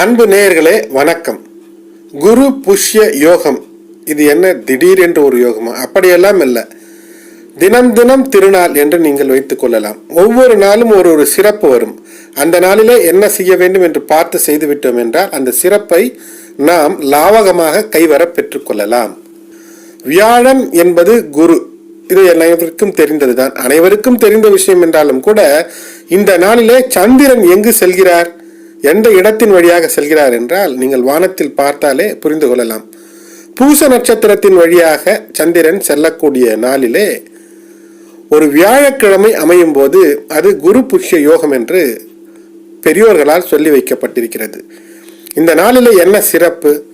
அன்பு நேயர்களே வணக்கம். குரு புஷ்ய யோகம் இது என்ன திடீர் என்று ஒரு யோகமா? அப்படியெல்லாம் இல்லை. தினம் தினம் திருநாள் என்று நீங்கள் வைத்துக் கொள்ளலாம். ஒவ்வொரு நாளும் ஒரு ஒரு சிறப்பு வரும். அந்த நாளிலே என்ன செய்ய வேண்டும் என்று பார்த்து செய்துவிட்டோம் என்றால் அந்த சிறப்பை நாம் லாவகமாக கைவர பெற்றுக்கொள்ளலாம் வியாழன் என்பது குரு. இது அனைவருக்கும் தெரிந்ததுதான். அனைவருக்கும் தெரிந்த விஷயம் என்றாலும் கூட இந்த நாளிலே சந்திரன் எங்கு செல்கிறார்? எந்த இடத்தின் வழியாக செல்கிறார் என்றால் நீங்கள் வானத்தில் பார்த்தாலே புரிந்து கொள்ளலாம். பூச நட்சத்திரத்தின் வழியாக சந்திரன் செல்லக்கூடிய நாளிலே ஒரு வியாழக்கிழமை அமையும் போது அது குரு புஷ்ய யோகம் என்று பெரியோர்களால் சொல்லி வைக்கப்பட்டிருக்கிறது. இந்த நாளிலே என்ன சிறப்பு?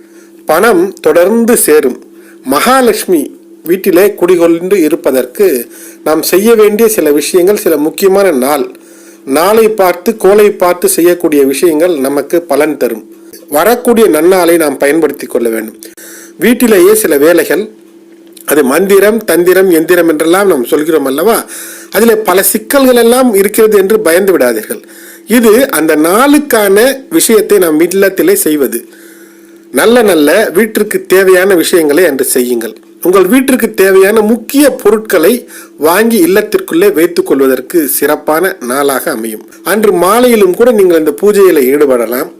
பணம் தொடர்ந்து சேரும். மகாலட்சுமி வீட்டிலே குடிகொண்டு இருப்பதற்கு நாம் செய்ய வேண்டிய சில விஷயங்கள் சில முக்கியமான நாள் நாளை பார்த்து கோலை பார்த்து செய்யக்கூடிய விஷயங்கள் நமக்கு பலன் தரும். வரக்கூடிய நன்னாளை நாம் பயன்படுத்தி கொள்ள வேண்டும். வீட்டிலேயே சில வேலைகள் அது மந்திரம் தந்திரம் எந்திரம் என்றெல்லாம் நாம் சொல்கிறோம் அல்லவா? அதில் பல சிக்கல்கள் எல்லாம் இருக்கிறது என்று பயந்து விடாதீர்கள். இது அந்த நாளுக்கான விஷயத்தை நாம் இல்லத்திலே செய்வது. நல்ல நல்ல வீட்டிற்கு தேவையான விஷயங்களை அன்று செய்யுங்கள். உங்கள் வீட்டிற்கு தேவையான முக்கிய பொருட்களை வாங்கி இல்லத்திற்குள்ளே வைத்துக் கொள்வதற்கு சிறப்பான நாளாக அமையும். அன்று மாலையிலும் கூட நீங்கள் இந்த பூஜையில் ஈடுபடலாம்.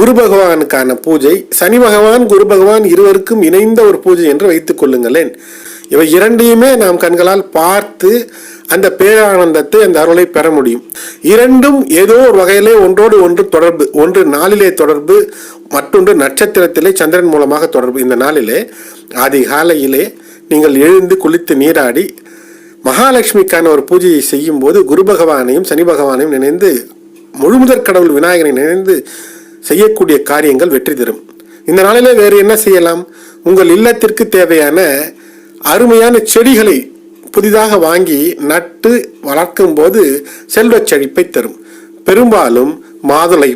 குரு பகவானுக்கான பூஜை சனி பகவான் குரு பகவான் இருவருக்கும் இணைந்த ஒரு பூஜை என்று வைத்துக் கொள்ளுங்களேன். இவை இரண்டையுமே நாம் கண்களால் பார்த்து அந்த பேரானந்தத்தை அந்த அருளை பெற முடியும். இரண்டும் ஏதோ ஒரு வகையிலே ஒன்றோடு ஒன்று தொடர்பு ஒன்று நாளிலே தொடர்பு மற்றொன்று நட்சத்திரத்திலே சந்திரன் மூலமாக தொடர்பு. இந்த நாளிலே அதிகாலையிலே நீங்கள் எழுந்து குளித்து நீராடி மகாலட்சுமிக்கான ஒரு பூஜையை செய்யும் போது குரு பகவானையும் சனி பகவானையும் நினைந்து முழுமுதற் கடவுள் விநாயகனை நினைந்து செய்யக்கூடிய காரியங்கள் வெற்றி தரும். இந்த நாளிலே வேறு என்ன செய்யலாம்? உங்கள் இல்லத்திற்கு தேவையான அருமையான செடிகளை புதிதாக வாங்கி நட்டு வளர்க்கும் போது செல்வச் செழிப்பை தரும். பெரும்பாலும் மாதுளை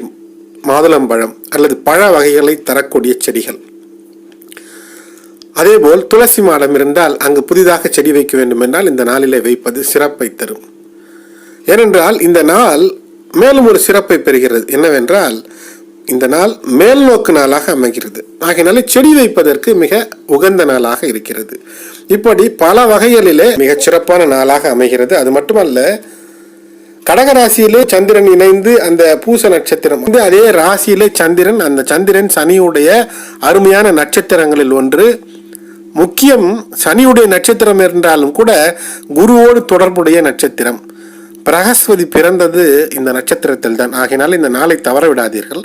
மாதுளம்பழம் அல்லது பழ வகைகளை தரக்கூடிய செடிகள். அதேபோல் துளசி மாடம் இருந்தால் அங்கு புதிதாக செடி வைக்க வேண்டும் என்றால் இந்த நாளிலே வைப்பது சிறப்பை தரும். ஏனென்றால் இந்த நாள் மேலும் ஒரு சிறப்பை பெறுகிறது. என்னவென்றால் இந்த நாள் மேல் நோக்கு நாளாக அமைகிறது. ஆகையினால செடி வைப்பதற்கு மிக உகந்த நாளாக இருக்கிறது. இப்படி பல வகைகளிலே மிகச் சிறப்பான நாளாக அமைகிறது. அது மட்டுமல்ல கடக ராசியிலே சந்திரன் இணைந்து அந்த பூச நட்சத்திரம். வந்து அதே ராசியிலே சந்திரன் அந்த சந்திரன் சனியுடைய அருமையான நட்சத்திரங்களில் ஒன்று. முக்கியம் சனியுடைய நட்சத்திரம் என்றாலும் கூட குருவோடு தொடர்புடைய நட்சத்திரம். பிரகஸ்பதி பிறந்தது இந்த நட்சத்திரத்தில் தான் ஆகையினால் இந்த நாளை தவற விடாதீர்கள்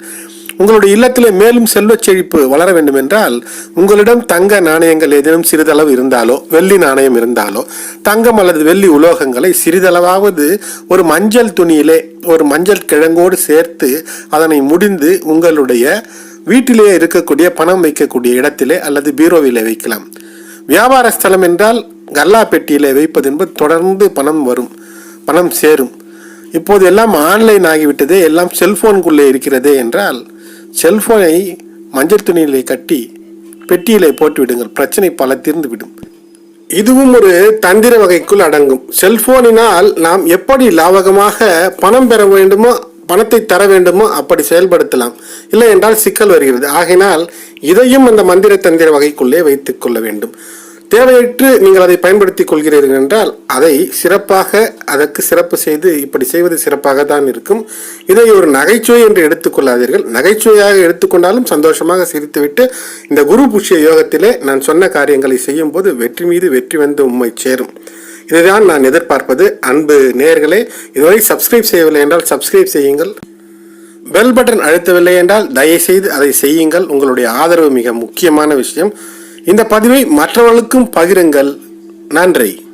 உங்களுடைய இல்லத்திலே மேலும் செல்வச் செழிப்பு வளர வேண்டும் என்றால் உங்களிடம் தங்க நாணயங்கள் ஏதேனும் சிறிதளவு இருந்தாலோ வெள்ளி நாணயம் இருந்தாலோ தங்கம் அல்லது வெள்ளி உலோகங்களை சிறிதளவாவது ஒரு மஞ்சள் துணியிலே ஒரு மஞ்சள் கிழங்கோடு சேர்த்து அதனை முடிந்து உங்களுடைய வீட்டிலேயே இருக்கக்கூடிய பணம் வைக்கக்கூடிய இடத்திலே அல்லது பீரோவிலே வைக்கலாம். வியாபார ஸ்தலம் என்றால் கல்லா பெட்டியிலே வைப்பது என்பது தொடர்ந்து பணம் வரும் பணம் சேரும். இப்போது எல்லாம் ஆன்லைன் ஆகிவிட்டதே எல்லாம் செல்போனுக்குள்ளே இருக்கிறதே என்றால் செல்போனை மஞ்சள் துணியிலே கட்டி பெட்டியிலே போட்டு விடுங்கள் பிரச்சனை பல தீர்ந்து விடும் இதுவும் ஒரு தந்திர வகைக்குள் அடங்கும். செல்போனினால் நாம் எப்படி லாவகமாக பணம் பெற வேண்டுமோ பணத்தை தர வேண்டுமோ அப்படி செயல்படுத்தலாம். இல்லை என்றால் சிக்கல் வருகிறது. ஆகையினால் இதையும் அந்த மந்திர தந்திர வகைக்குள்ளே வைத்துக் கொள்ள வேண்டும். தேவையற்று நீங்கள் அதை பயன்படுத்திக் கொள்கிறீர்கள் என்றால் அதை சிறப்பாக அதற்கு சிறப்பு செய்து இப்படி செய்வது சிறப்பாக தான் இருக்கும். இதை ஒரு நகைச்சுவை என்று எடுத்துக்கொள்ளாதீர்கள் நகைச்சுவையாக எடுத்துக்கொண்டாலும் சந்தோஷமாக சிரித்துவிட்டு இந்த குரு புஷ்ய யோகத்திலே நான் சொன்ன காரியங்களை செய்யும் போது வெற்றி மீது வெற்றி வந்து உண்மை சேரும். இதுதான் நான் எதிர்பார்ப்பது. அன்பு நேர்களே இதுவரை சப்ஸ்கிரைப் செய்யவில்லை என்றால் சப்ஸ்கிரைப் செய்யுங்கள். பெல் பட்டன் அழுத்தவில்லை என்றால் தயவுசெய்து அதை செய்யுங்கள். உங்களுடைய ஆதரவு மிக முக்கியமான விஷயம். இந்த பதிவை மற்றவர்களுக்கும் பகிருங்கள். நன்றி.